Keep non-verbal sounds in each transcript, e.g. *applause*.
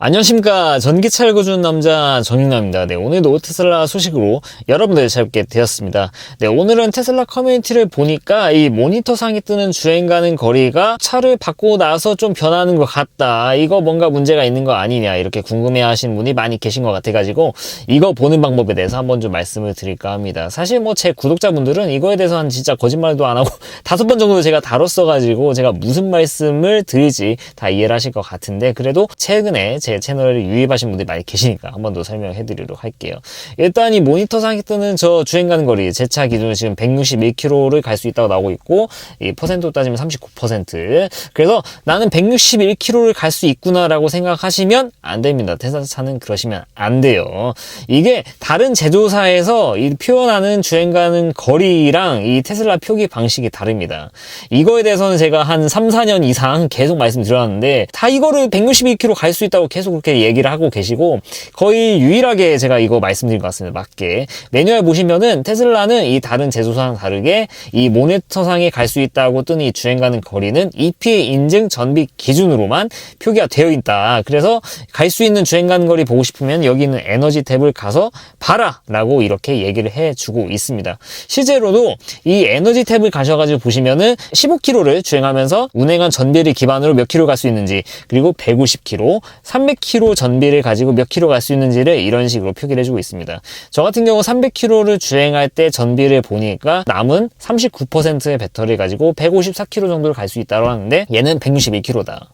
안녕하십니까. 전기차를 거주는 남자 정윤남입니다. 네 오늘도 테슬라 소식으로 여러분들 찾게 되었습니다. 네 오늘은 테슬라 커뮤니티를 보니까 이 모니터 상에 뜨는 주행 가는 거리가 차를 바꾸고 나서 좀 변하는 것 같다. 이거 뭔가 문제가 있는 거 아니냐 이렇게 궁금해 하시는 분이 많이 계신 것 같아 가지고 이거 보는 방법에 대해서 한번 좀 말씀을 드릴까 합니다. 사실 뭐 제 구독자분들은 이거에 대해서 한 진짜 거짓말도 안 하고 *laughs* 다섯 번 정도 제가 다뤘어 가지고 제가 무슨 말씀을 드릴지 다 이해를 하실 것 같은데 그래도 최근에 제 채널을 유입하신 분들이 많이 계시니까 한 번 더 설명해 드리도록 할게요. 일단 이 모니터 상에 뜨는 저 주행 가는 거리 제 차 기준으로 지금 161km를 갈 수 있다고 나오고 있고 이 퍼센트로 따지면 39% 그래서 나는 161km를 갈 수 있구나라고 생각하시면 안 됩니다. 테슬라 차는 그러시면 안 돼요. 이게 다른 제조사에서 이 표현하는 주행 가는 거리랑 이 테슬라 표기 방식이 다릅니다. 이거에 대해서는 제가 한 3, 4년 이상 계속 말씀드렸는데 다 이거를 162km 갈 수 있다고 계속 그렇게 얘기를 하고 계시고 거의 유일하게 제가 이거 말씀드린 것 같습니다. 맞게. 매뉴얼 보시면은 테슬라는 이 다른 제조사랑 다르게 이 모니터상에 갈 수 있다고 뜨는 이 주행 가는 거리는 EPA 인증 전비 기준으로만 표기가 되어 있다. 그래서 갈 수 있는 주행 가는 거리 보고 싶으면 여기 있는 에너지 탭을 가서 봐라 라고 이렇게 얘기를 해주고 있습니다. 실제로도 이 에너지 탭을 가셔가지고 보시면은 15km를 주행하면서 운행한 전비를 기반으로 몇 킬로 갈 수 있는지 그리고 150km, 300km 전비를 가지고 몇 킬로 갈 수 있는지를 이런 식으로 표기를 해주고 있습니다. 저 같은 경우 300km를 주행할 때 전비를 보니까 남은 39%의 배터리를 가지고 154km 정도를 갈 수 있다고 하는데 얘는 161km다.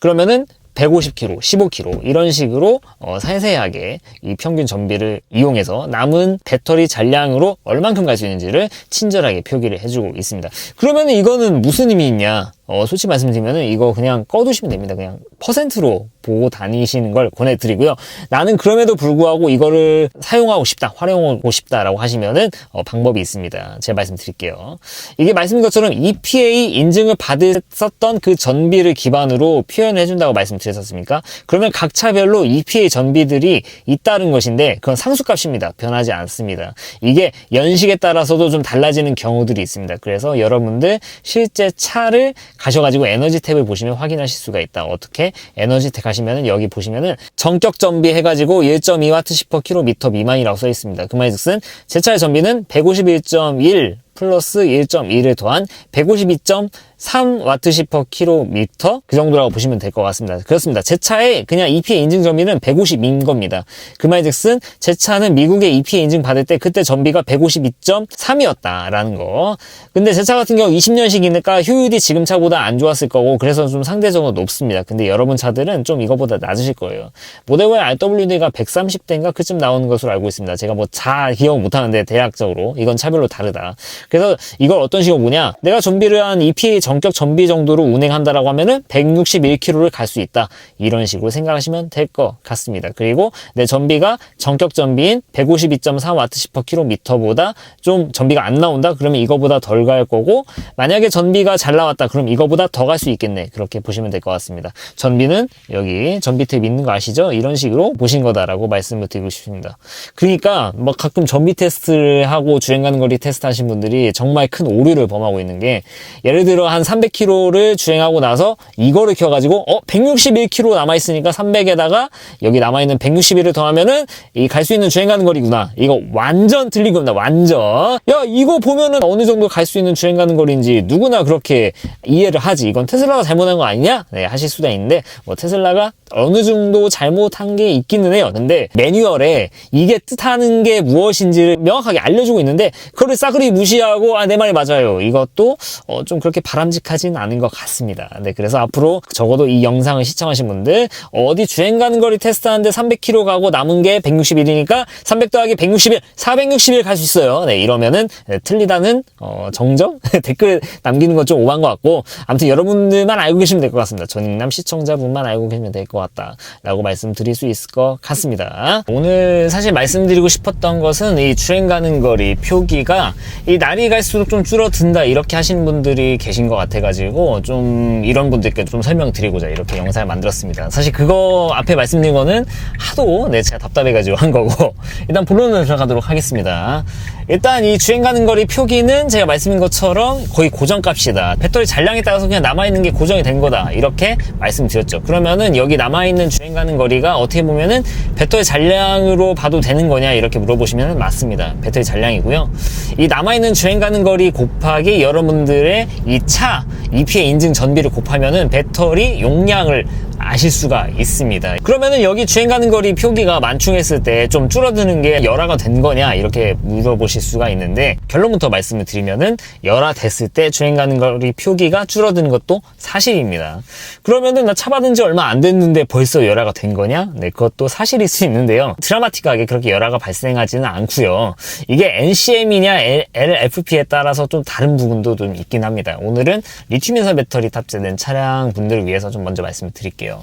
그러면은 150km, 15km 이런 식으로 어, 세세하게 이 평균 전비를 이용해서 남은 배터리 잔량으로 얼만큼 갈 수 있는지를 친절하게 표기를 해주고 있습니다. 그러면 이거는 무슨 의미 있냐? 어, 솔직히 말씀드리면 이거 그냥 꺼두시면 됩니다. 그냥 퍼센트로 보고 다니시는 걸 권해드리고요. 나는 그럼에도 불구하고 이거를 사용하고 싶다, 활용하고 싶다라고 하시면은 어, 방법이 있습니다. 제가 말씀드릴게요. 이게 말씀드린 것처럼 EPA 인증을 받았었던 그 전비를 기반으로 표현해준다고 말씀드렸었습니까? 그러면 각 차별로 EPA 전비들이 잇따른 것인데 그건 상수값입니다. 변하지 않습니다. 이게 연식에 따라서도 좀 달라지는 경우들이 있습니다. 그래서 여러분들 실제 차를 가셔가지고 에너지 탭을 보시면 확인하실 수가 있다. 어떻게? 에너지 탭 가시면은 여기 보시면은 정격 전비 해가지고 1.2W 10km 미만이라고 써 있습니다. 그 말즉슨 제 차의 전비는 151.1 플러스 1.2를 더한 152.3W per km 그 정도라고 보시면 될 것 같습니다. 그렇습니다. 제 차에 그냥 EPA 인증 전비는 150인 겁니다. 그 말즉슨 제 차는 미국에 EPA 인증 받을 때 그때 전비가 152.3이었다라는 거. 근데 제 차 같은 경우 20년식이니까 효율이 지금 차보다 안 좋았을 거고 그래서 좀 상대적으로 높습니다. 근데 여러분 차들은 좀 이거보다 낮으실 거예요. 모델 Y RWD가 130대인가 그쯤 나오는 것으로 알고 있습니다. 제가 뭐 잘 기억 못하는데 대략적으로 이건 차별로 다르다. 그래서 이걸 어떤 식으로 보냐? 내가 전비를 한 EPA 전격 전비 정도로 운행한다라고 하면은 161km를 갈 수 있다. 이런 식으로 생각하시면 될 것 같습니다. 그리고 내 전비가 전격 전비인 152.4W per km보다 좀 전비가 안 나온다? 그러면 이거보다 덜 갈 거고 만약에 전비가 잘 나왔다. 그럼 이거보다 더 갈 수 있겠네. 그렇게 보시면 될 것 같습니다. 전비는 여기 전비 탭 있는 거 아시죠? 이런 식으로 보신 거다라고 말씀을 드리고 싶습니다. 그러니까 뭐 가끔 전비 테스트를 하고 주행 가는 거리 테스트 하신 분들이 정말 큰 오류를 범하고 있는 게 예를 들어 한 300km를 주행하고 나서 이거를 켜가지고 어 161km 남아있으니까 300에다가 여기 남아있는 161을 더하면은 이 갈 수 있는 주행 가는 거리구나. 이거 완전 틀린 겁니다 완전. 야 이거 보면은 어느 정도 갈 수 있는 주행 가는 거리인지 누구나 그렇게 이해를 하지. 이건 테슬라가 잘못한 거 아니냐? 네, 하실 수가 있는데 뭐 테슬라가 어느 정도 잘못한 게 있기는 해요. 근데 매뉴얼에 이게 뜻하는 게 무엇인지를 명확하게 알려주고 있는데 그거를 싸그리 무시하고 아 내 말이 맞아요. 이것도 어, 좀 그렇게 바람직하진 않은 것 같습니다. 네 그래서 앞으로 적어도 이 영상을 시청하신 분들 어디 주행 가는 거리 테스트하는데 300km 가고 남은 게 161이니까 300 더하기 161 461 갈 수 있어요. 네 이러면은 네, 틀리다는 어, 정정? *laughs* 댓글 남기는 건 좀 오만 것 같고 아무튼 여러분들만 알고 계시면 될 것 같습니다. 전익남 시청자분만 알고 계시면 될 것 같다 라고 말씀드릴 수 있을 것 같습니다 오늘 사실 말씀드리고 싶었던 것은 이 주행 가는 거리 표기가 이 날이 갈수록 좀 줄어든다 이렇게 하시는 분들이 계신 것 같아가지고 좀 이런 분들께 좀 설명드리고자 이렇게 영상을 만들었습니다. 사실 그거 앞에 말씀드린 거는 하도 네, 제가 답답해가지고 한 거고 *laughs* 일단 본론으로 들어가도록 하겠습니다. 일단 이 주행 가는 거리 표기는 제가 말씀드린 것처럼 거의 고정값이다. 배터리 잔량에 따라서 그냥 남아있는 게 고정이 된 거다. 이렇게 말씀드렸죠. 그러면은 여기 남 아있는 주행 가는 거리가 어떻게 보면은 배터리 잔량으로 봐도 되는 거냐 이렇게 물어보시면 맞습니다. 배터리 잔량이고요. 이 남아있는 주행 가는 거리 곱하기 여러분들의 이 차 EPA 인증 전비를 곱하면은 배터리 용량을 아실 수가 있습니다. 그러면은 여기 주행 가는 거리 표기가 만충했을 때 좀 줄어드는 게 열화가 된 거냐 이렇게 물어보실 수가 있는데 결론부터 말씀을 드리면은 열화 됐을 때 주행 가는 거리 표기가 줄어드는 것도 사실입니다. 그러면은 나 차 받은 지 얼마 안 됐는데 벌써 열화가 된 거냐? 네, 그것도 사실일 수 있는데요. 드라마틱하게 그렇게 열화가 발생하지는 않고요. 이게 NCM이냐 LFP에 따라서 좀 다른 부분도 좀 있긴 합니다. 오늘은 리튬 인산 배터리 탑재된 차량 분들을 위해서 좀 먼저 말씀을 드릴게요.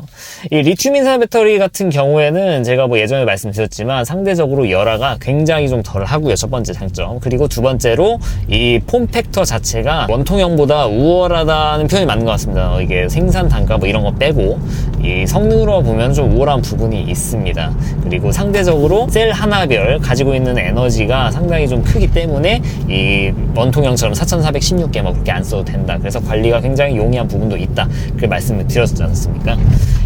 이 리튬 인산 배터리 같은 경우에는 제가 뭐 예전에 말씀드렸지만 상대적으로 열화가 굉장히 좀 덜 하고요. 첫 번째 장점. 그리고 두 번째로 이 폼팩터 자체가 원통형보다 우월하다는 표현이 맞는 것 같습니다. 이게 생산 단가 뭐 이런 거 빼고 이 성능으로 보면 좀 우월한 부분이 있습니다. 그리고 상대적으로 셀 하나별 가지고 있는 에너지가 상당히 좀 크기 때문에 이 원통형처럼 4416개 뭐 그렇게 안 써도 된다. 그래서 관리가 굉장히 용이한 부분도 있다. 그 말씀을 드렸지 않습니까?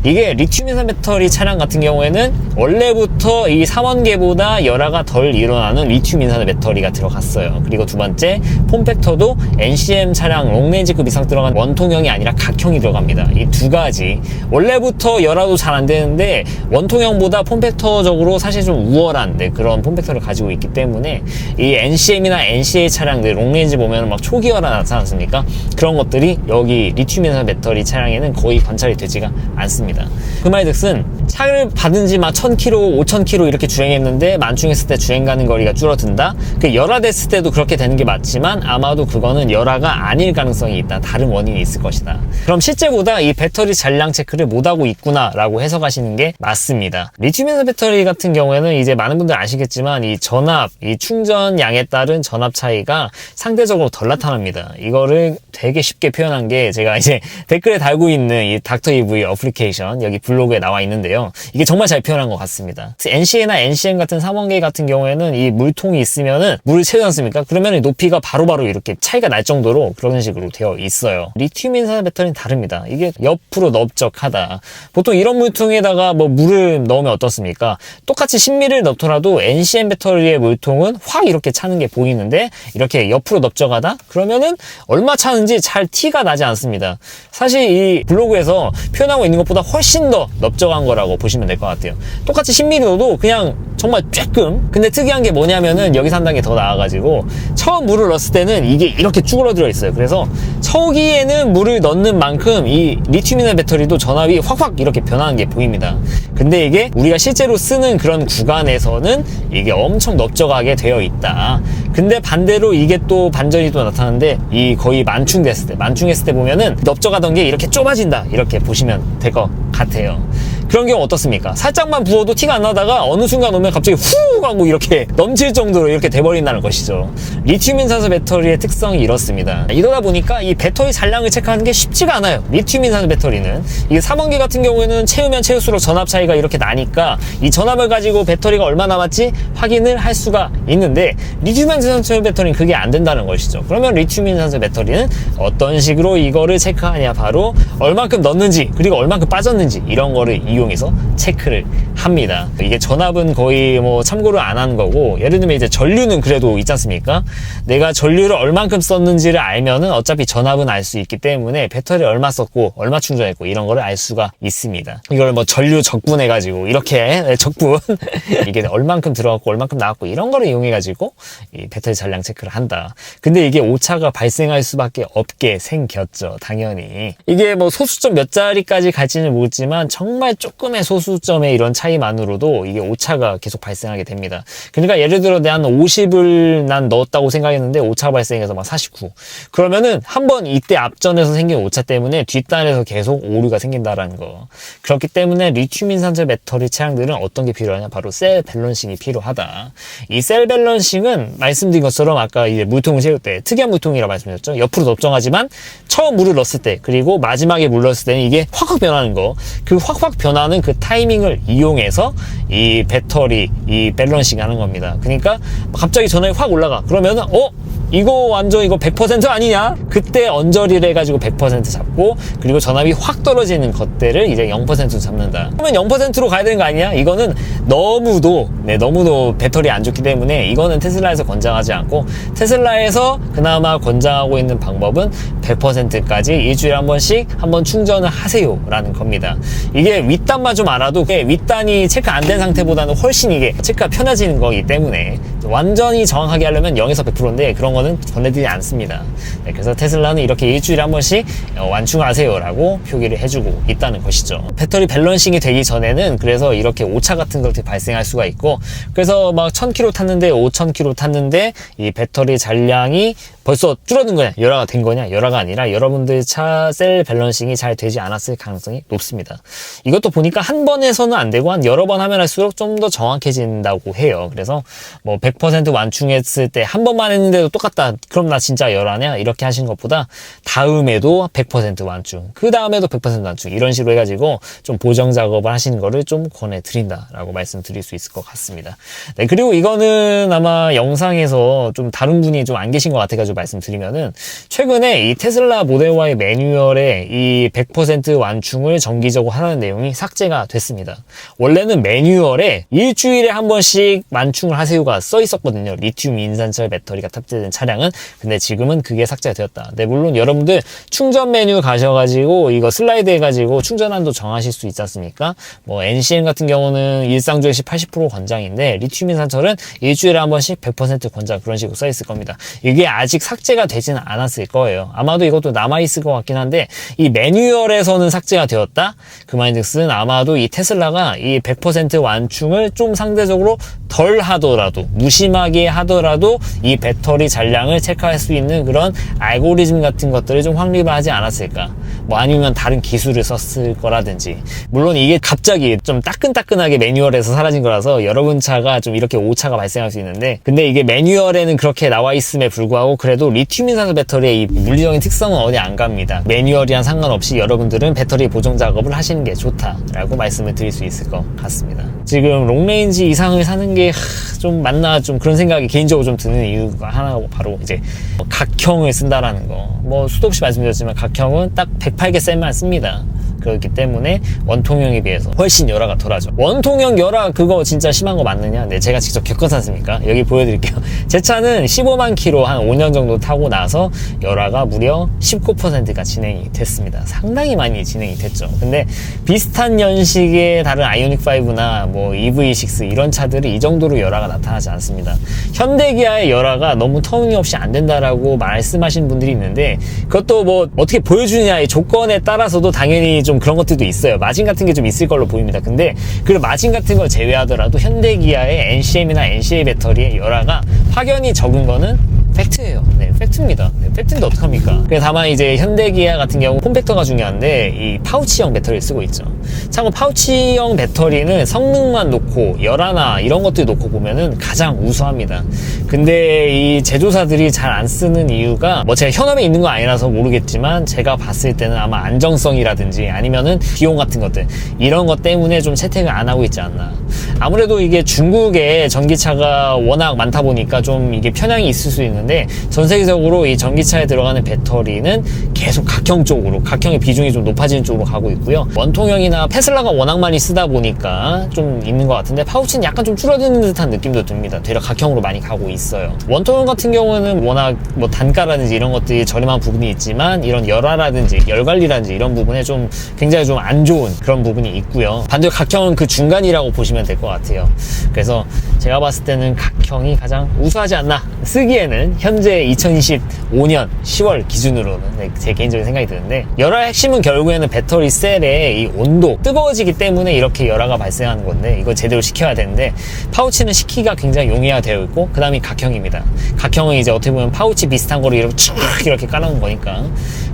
이게 리튬 인산 배터리 차량 같은 경우에는 원래부터 이 3원계보다 열화가 덜 일어나는 리튬 인산 배터리가 들어갔어요. 그리고 두 번째 폼팩터도 NCM 차량 롱레인지급 이상 들어간 원통형이 아니라 각형이 들어갑니다. 이 두 가지 원래부터 열화도 잘 안 되는데 원통형보다 폼팩터적으로 사실 좀 우월한 네, 그런 폼팩터를 가지고 있기 때문에 이 NCM이나 NCA 차량들 롱레인지 보면 막 초기 열화 나타나지 않습니까? 그런 것들이 여기 리튬 인산 배터리 차량에는 거의 관찰이 되지가 않습니다. 그 말즉슨 차를 받은 지 막 1000km, 5000km 이렇게 주행했는데 만충했을 때 주행 가는 거리가 줄어든다? 그 열화됐을 때도 그렇게 되는 게 맞지만 아마도 그거는 열화가 아닐 가능성이 있다. 다른 원인이 있을 것이다. 그럼 실제보다 이 배터리 잔량 체크를 못하고 있구나 라고 해석하시는 게 맞습니다. 리튬이온 배터리 같은 경우에는 이제 많은 분들 아시겠지만 이 전압, 이 충전량에 따른 전압 차이가 상대적으로 덜 나타납니다. 이거를 되게 쉽게 표현한 게 제가 이제 *laughs* 댓글에 달고 있는 이 닥터 EV 어플 리케이션 여기 블로그에 나와 있는데요. 이게 정말 잘 표현한 것 같습니다. NCA나 NCM 같은 3원계 같은 경우에는 이 물통이 있으면은 물을 채우지 않습니까? 그러면 높이가 바로바로 바로 이렇게 차이가 날 정도로 그런 식으로 되어 있어요. 리튬 인산 배터리는 다릅니다. 이게 옆으로 넓적하다. 보통 이런 물통에다가 뭐 물을 넣으면 어떻습니까? 똑같이 10ml를 넣더라도 NCM 배터리의 물통은 확 이렇게 차는 게 보이는데 이렇게 옆으로 넓적하다? 그러면은 얼마 차는지 잘 티가 나지 않습니다. 사실 이 블로그에서 표현하고 있는 것보다 훨씬 더 넓적한 거라고 보시면 될 것 같아요. 똑같이 10ml 넣어도 그냥 정말 쬐끔. 근데 특이한 게 뭐냐면은 여기서 한 단계 더 나아가지고 처음 물을 넣었을 때는 이게 이렇게 쭈그러들어 있어요. 그래서 초기에는 물을 넣는 만큼 이 리튬이나 배터리도 전압이 확확 이렇게 변하는 게 보입니다. 근데 이게 우리가 실제로 쓰는 그런 구간에서는 이게 엄청 넓적하게 되어 있다. 근데 반대로 이게 또 반전이 또 나타나는데 이 거의 만충됐을 때 만충했을 때 보면은 넓적하던 게 이렇게 좁아진다. 이렇게 보시면 될 것 같아요 그런 경우 어떻습니까? 살짝만 부어도 티가 안 나다가 어느 순간 오면 갑자기 후 하고 이렇게 *laughs* 넘칠 정도로 이렇게 돼버린다는 것이죠. 리튬 인산소 배터리의 특성이 이렇습니다. 이러다 보니까 이 배터리 잔량을 체크하는 게 쉽지가 않아요. 리튬 인산소 배터리는 이게 3원기 같은 경우에는 채우면 채울수록 전압 차이가 이렇게 나니까 이 전압을 가지고 배터리가 얼마 남았지 확인을 할 수가 있는데 리튬 인산소 배터리는 그게 안 된다는 것이죠. 그러면 리튬 인산소 배터리는 어떤 식으로 이거를 체크하냐 바로 얼만큼 넣는지 그리고 얼만큼 빠졌는지 이런 거를 이 이용해서 체크를 합니다. 이게 전압은 거의 뭐 참고를 안 하는 거고 예를 들면 이제 전류는 그래도 있지 않습니까? 내가 전류를 얼만큼 썼는지를 알면은 어차피 전압은 알 수 있기 때문에 배터리 얼마 썼고 얼마 충전했고 이런 거를 알 수가 있습니다. 이걸 뭐 전류 적분해 가지고 이렇게 네, *laughs* 적분 *laughs* 이게 얼만큼 들어갔고 얼만큼 나왔고 이런 거를 이용해 가지고 이 배터리 잔량 체크를 한다. 근데 이게 오차가 발생할 수밖에 없게 생겼죠. 당연히 이게 뭐 소수점 몇 자리까지 갈지는 모르지만 정말 조금의 소수점의 이런 차이만으로도 이게 오차가 계속 발생하게 됩니다. 그러니까 예를 들어 내 한 50을 난 넣었다고 생각했는데 오차가 발생해서 막 49. 그러면은 한 번 이때 앞전에서 생긴 오차 때문에 뒷단에서 계속 오류가 생긴다라는 거. 그렇기 때문에 리튬 인산철 배터리 차량들은 어떤 게 필요하냐? 바로 셀 밸런싱이 필요하다. 이 셀 밸런싱은 말씀드린 것처럼 아까 이제 물통을 채울 때 특이한 물통이라고 말씀드렸죠. 옆으로 넓정하지만 처음 물을 넣었을 때 그리고 마지막에 물 넣었을 때는 이게 확확 변하는 거. 그 확확 변 변하는 그 타이밍을 이용해서 이 배터리 이 밸런싱 하는 겁니다. 그러니까 갑자기 전압이 확 올라가. 그러면은 어 이거 완전 이거 100% 아니냐? 그때 언저리를 해가지고 100% 잡고 그리고 전압이 확 떨어지는 것들을 이제 0% 잡는다. 그러면 0%로 가야 되는 거 아니냐? 이거는 너무도 네 너무도 배터리 안 좋기 때문에 이거는 테슬라에서 권장하지 않고 테슬라에서 그나마 권장하고 있는 방법은 100%까지 일주일에 한 번씩 한번 충전을 하세요라는 겁니다. 이게 윗 단만 좀 알아도 윗단이 체크 안 된 상태보다는 훨씬 이게 체크가 편해지는 거기 때문에 완전히 정확하게 하려면 0에서 100%인데 그런 거는 전해드리지 않습니다. 네, 그래서 테슬라는 이렇게 일주일에 한 번씩 어, 완충하세요라고 표기를 해주고 있다는 것이죠. 배터리 밸런싱이 되기 전에는 그래서 이렇게 오차 같은 것들이 발생할 수가 있고 그래서 막 1000km 탔는데 5000km 탔는데 이 배터리 잔량이 벌써 줄어든 거냐 열화가 된 거냐 열화가 아니라 여러분들 차 셀 밸런싱이 잘 되지 않았을 가능성이 높습니다. 이것도 보니까 한 번에서는 안 되고 한 여러 번 하면 할수록 좀 더 정확해진다고 해요. 그래서 뭐100% 완충했을 때 한 번만 했는데도 똑같다. 그럼 나 진짜 열하냐? 이렇게 하신 것보다 다음에도 100% 완충, 그 다음에도 100% 완충 이런 식으로 해가지고 좀 보정 작업을 하시는 거를 좀 권해드린다라고 말씀드릴 수 있을 것 같습니다. 네, 그리고 이거는 아마 영상에서 좀 다른 분이 좀 안 계신 것 같아가지고 말씀드리면은 최근에 이 테슬라 모델 Y 매뉴얼에 이 100% 완충을 정기적으로 하라는 내용이 삭제가 됐습니다. 원래는 매뉴얼에 일주일에 한 번씩 완충을 하세요가 써 있었거든요. 리튬 인산철 배터리가 탑재된 차량은. 근데 지금은 그게 삭제가 되었다. 네, 물론 여러분들 충전 메뉴 가셔가지고 이거 슬라이드 해가지고 충전한도 정하실 수 있지 않습니까? 뭐 NCM 같은 경우는 일상 주행 시 80% 권장인데 리튬 인산철은 일주일에 한 번씩 100% 권장 그런 식으로 써 있을 겁니다. 이게 아직 삭제가 되지는 않았을 거예요. 아마도 이것도 남아있을 것 같긴 한데 이 매뉴얼에서는 삭제가 되었다? 그 말인즉슨 아마도 이 테슬라가 이 100% 완충을 좀 상대적으로 덜 하더라도 무심하게 하더라도 이 배터리 잔량을 체크할 수 있는 그런 알고리즘 같은 것들을 좀 확립을 하지 않았을까 뭐 아니면 다른 기술을 썼을 거라든지. 물론 이게 갑자기 좀 따끈따끈하게 매뉴얼에서 사라진 거라서 여러분 차가 좀 이렇게 오차가 발생할 수 있는데 근데 이게 매뉴얼에는 그렇게 나와 있음에 불구하고 그래도 리튬 인산소 배터리의 이 물리적인 특성은 어디 안 갑니다. 매뉴얼이랑 상관없이 여러분들은 배터리 보정 작업을 하시는 게 좋다라고 말씀을 드릴 수 있을 것 같습니다. 지금 롱레인지 이상을 사는 게 좀 맞나 좀 그런 생각이 개인적으로 좀 드는 이유가 하나가 바로 이제 뭐 각형을 쓴다라는 거. 뭐 수도 없이 말씀드렸지만 각형은 딱 108개 셀만 씁니다. 그렇기 때문에 원통형에 비해서 훨씬 열화가 덜하죠. 원통형 열화 그거 진짜 심한 거 맞느냐? 네, 제가 직접 겪어서 샀으니까 여기 보여드릴게요. *laughs* 제 차는 15만 킬로 한 5년 정도 타고 나서 열화가 무려 19%가 진행이 됐습니다. 상당히 많이 진행이 됐죠. 근데 비슷한 연식의 다른 아이오닉 5나 뭐 EV6 이런 차들이 이 정도로 열화가 나타나지 않습니다. 현대기아의 열화가 너무 터무니없이 안 된다라고 말씀하신 분들이 있는데 그것도 뭐 어떻게 보여주느냐의 조건에 따라서도 당연히 좀 그런 것들도 있어요. 마진 같은 게 좀 있을 걸로 보입니다. 근데 그 마진 같은 걸 제외하더라도 현대기아의 NCM이나 NCA 배터리의 열화가 확연히 적은 거는 팩트예요. 네, 팩트입니다. 네, 팩트인데 어떡합니까? 다만 이제 현대기아 같은 경우 콤팩터가 중요한데 이 파우치형 배터리를 쓰고 있죠. 참고 파우치형 배터리는 성능만 놓고 열화나 이런 것들 놓고 보면은 가장 우수합니다. 근데 이 제조사들이 잘 안 쓰는 이유가 뭐 제가 현업에 있는 거 아니라서 모르겠지만 제가 봤을 때는 아마 안정성이라든지 아니면은 비용 같은 것들 이런 것 때문에 좀 채택을 안 하고 있지 않나. 아무래도 이게 중국에 전기차가 워낙 많다 보니까 좀 이게 편향이 있을 수 있는데 전 세계적으로 이 전기차에 들어가는 배터리는 계속 각형 쪽으로 각형의 비중이 좀 높아지는 쪽으로 가고 있고요. 원통형이나 테슬라가 워낙 많이 쓰다 보니까 좀 있는 것 같은데 파우치는 약간 좀 줄어드는 듯한 느낌도 듭니다. 되려 각형으로 많이 가고 있어요. 원통형 같은 경우는 워낙 뭐 단가라든지 이런 것들이 저렴한 부분이 있지만 이런 열화라든지 열 관리라든지 이런 부분에 좀 굉장히 좀 안 좋은 그런 부분이 있고요. 반대로 각형은 그 중간이라고 보시면 될 것 같아요. 그래서 제가 봤을 때는 각형이 가장 우수하지 않나 쓰기에는 현재 2025년 10월 기준으로는 네, 제 개인적인 생각이 드는데 열화의 핵심은 결국에는 배터리 셀의 이 온도 뜨거워지기 때문에 이렇게 열화가 발생하는 건데 이거 제대로 식혀야 되는데 파우치는 식히기가 굉장히 용이화 되어 있고 그 다음이 각형입니다. 각형은 이제 어떻게 보면 파우치 비슷한 거를 이렇게 쭉 이렇게 깔아놓은 거니까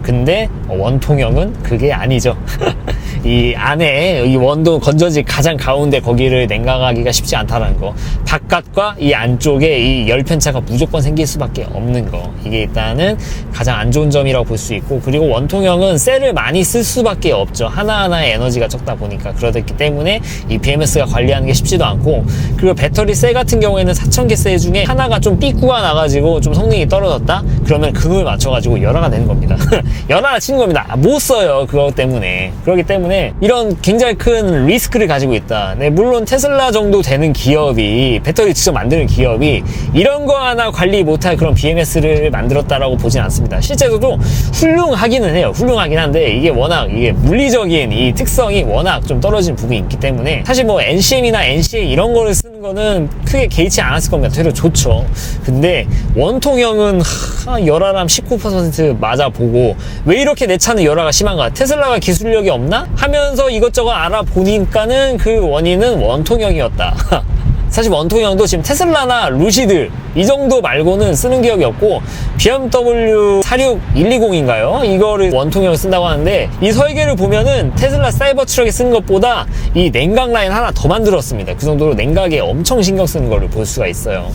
근데 원통형은 그게 아니죠. *laughs* 이 안에 이 원도 건전지 가장 가운데 거기를 냉각하기가 쉽지 않다는 거. 바깥과 이 안쪽에 이 열편차가 무조건 생길 수밖에 없는 거. 이게 일단은 가장 안 좋은 점이라고 볼 수 있고 그리고 원통형은 셀을 많이 쓸 수밖에 없죠. 하나하나의 에너지가 적다 보니까 그러기 때문에 이 BMS가 관리하는 게 쉽지도 않고 그리고 배터리 셀 같은 경우에는 4000개 셀 중에 하나가 좀 삐꾸가 나가지고 좀 성능이 떨어졌다? 그러면 그걸 맞춰가지고 열화가 되는 겁니다. *laughs* 열화가 치는 겁니다. 아, 못 써요. 그것 때문에. 그렇기 때문에 이런 굉장히 큰 리스크를 가지고 있다. 네, 물론 테슬라 정도 되는 기업이 배터리 직접 만드는 기업이 이런 거 하나 관리 못할 그런 BMS를 만들었다라고 보진 않습니다. 실제로도 훌륭하기는 해요. 훌륭하긴 한데 이게 워낙 이게 물리적인 이 특성이 워낙 좀 떨어진 부분이 있기 때문에 사실 뭐 NCM이나 NCA 이런 거를 쓰는 거는 크게 개의치 않았을 겁니다. 되려 좋죠. 근데 원통형은 하, 열화람 19% 맞아 보고 왜 이렇게 내 차는 열화가 심한가? 테슬라가 기술력이 없나? 하면서 이것저것 알아보니까는 그 원인은 원통형이었다. *laughs* 사실 원통형도 지금 테슬라나 루시드 이 정도 말고는 쓰는 기억이 없고 BMW 46120인가요? 이거를 원통형을 쓴다고 하는데 이 설계를 보면은 테슬라 사이버 트럭에 쓴 것보다 이 냉각 라인 하나 더 만들었습니다. 그 정도로 냉각에 엄청 신경 쓰는 거를 볼 수가 있어요.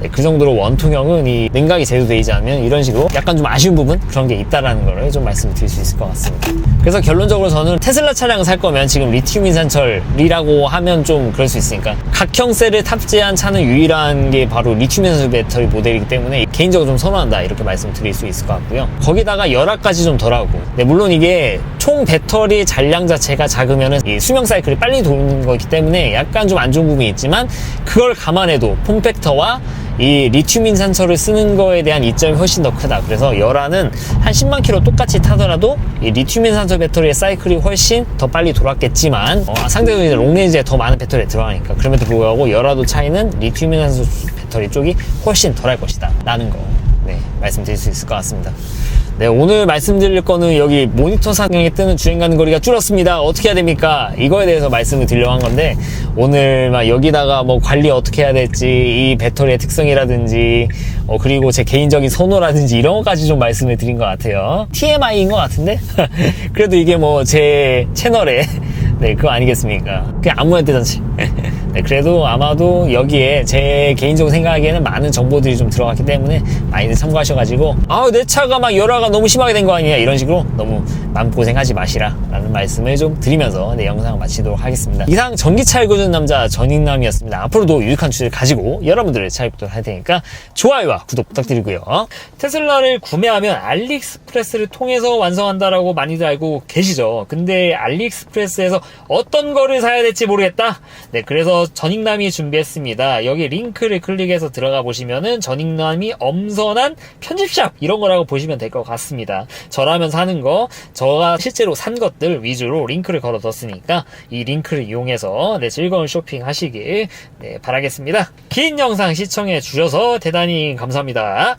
네, 그 정도로 원통형은 이 냉각이 제조되지 않으면 이런 식으로 약간 좀 아쉬운 부분 그런 게 있다라는 거를 좀 말씀을 드릴 수 있을 것 같습니다. 그래서 결론적으로 저는 테슬라 차량을 살 거면 지금 리튬 인산철이라고 하면 좀 그럴 수 있으니까 각형 셀을 탑재한 차는 유일한 게 바로 리튬 인산철 배터리 모델이기 때문에 개인적으로 좀 선호한다 이렇게 말씀을 드릴 수 있을 것 같고요. 거기다가 열화까지 좀 덜하고 네, 물론 이게 총 배터리 잔량 자체가 작으면은 이 수명 사이클이 빨리 도는 거기 때문에 약간 좀 안 좋은 부분이 있지만 그걸 감안해도 폼팩터와 이 리튬 인산철을 쓰는 거에 대한 이점이 훨씬 더 크다. 그래서 열화는 한 10만 킬로 똑같이 타더라도 이 리튬 인산철 배터리의 사이클이 훨씬 더 빨리 돌았겠지만 어, 상대적으로 이제 롱레인지에 더 많은 배터리가 들어가니까 그럼에도 불구하고 열화도 차이는 리튬 인산철 배터리 쪽이 훨씬 덜할 것이다. 라는 거 네, 말씀드릴 수 있을 것 같습니다. 네, 오늘 말씀드릴 거는 여기 모니터 상경에 뜨는 주행 가는 거리가 줄었습니다. 어떻게 해야 됩니까? 이거에 대해서 말씀을 드리려고 한 건데, 오늘 막 여기다가 뭐 관리 어떻게 해야 될지, 이 배터리의 특성이라든지, 어, 그리고 제 개인적인 선호라든지 이런 것까지 좀 말씀을 드린 것 같아요. TMI인 것 같은데? *laughs* 그래도 이게 뭐 제 채널에, *laughs* 네, 그거 아니겠습니까? 그냥 아무나 뜨든지. 네, 그래도 아마도 여기에 제 개인적으로 생각하기에는 많은 정보들이 좀 들어갔기 때문에 많이들 참고하셔가지고 아, 내 차가 막 열화가 너무 심하게 된 거 아니냐 이런 식으로 너무 마음고생하지 마시라 라는 말씀을 좀 드리면서 네, 영상 마치도록 하겠습니다. 이상 전기차 알고주는 남자 전인남이었습니다. 앞으로도 유익한 주제를 가지고 여러분들을 찾아뵙도록 할 테니까 좋아요와 구독 부탁드리고요. 테슬라를 구매하면 알리익스프레스를 통해서 완성한다라고 많이들 알고 계시죠. 근데 알리익스프레스에서 어떤 거를 사야 될지 모르겠다. 네, 전익남이 준비했습니다. 여기 링크를 클릭해서 들어가 보시면은 전익남이 엄선한 편집샵 이런 거라고 보시면 될 것 같습니다. 저라면 사는 거, 저가 실제로 산 것들 위주로 링크를 걸어뒀으니까 이 링크를 이용해서 네, 즐거운 쇼핑 하시길 네, 바라겠습니다. 긴 영상 시청해 주셔서 대단히 감사합니다.